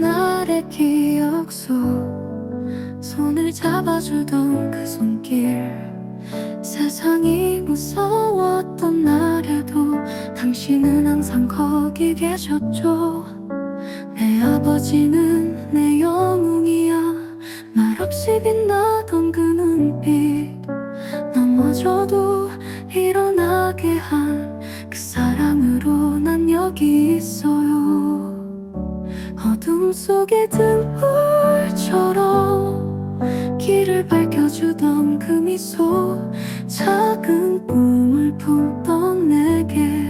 나의 기억 속 손을 잡아주던 그 손길. 세상이 무서웠던 날에도 당신은 항상 거기 계셨죠. 내 아버지는 내 영웅이야. 말없이 빛나던 그 눈빛 넘어져도 일어나게 한 그 사랑으로 난 여기 있어요 속의 등불처럼 길을 밝혀주던 그 미소 작은 꿈을 품던 내게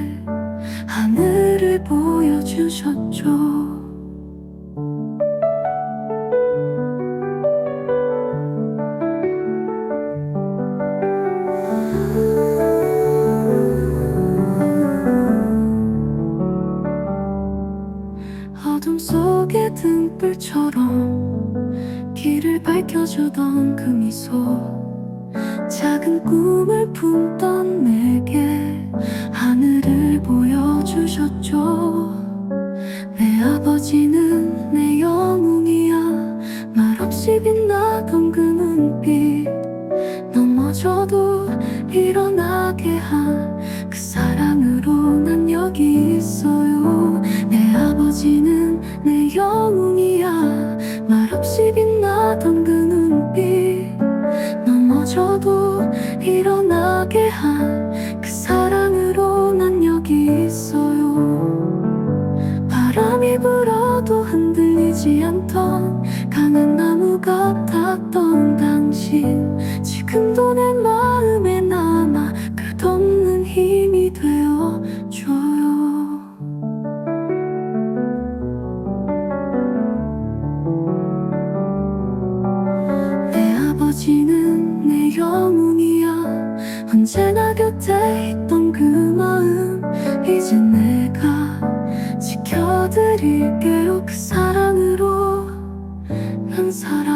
하늘을 보여주셨죠 속의 등불처럼 길을 밝혀주던 그 미소. 작은 꿈을 품던 내게 하늘을 보여주셨죠. 내 아버지는 내 영웅이야. 말없이 빛나던 그 눈빛 넘어져도 일어나게 한 그 사랑으로 난 여기 있어 영웅이야. 말없이 빛나던 그 눈빛 넘어져도 일어나게 한 그 사랑으로 난 여기 있어요. 바람이 불어도 흔들리지 않던 강한 나무 같았던 당신 지금도 내 마음 영웅이야. 언제나 곁에 있던 그 마음 이제 내가 지켜드릴게요. 그 사랑으로 난 살아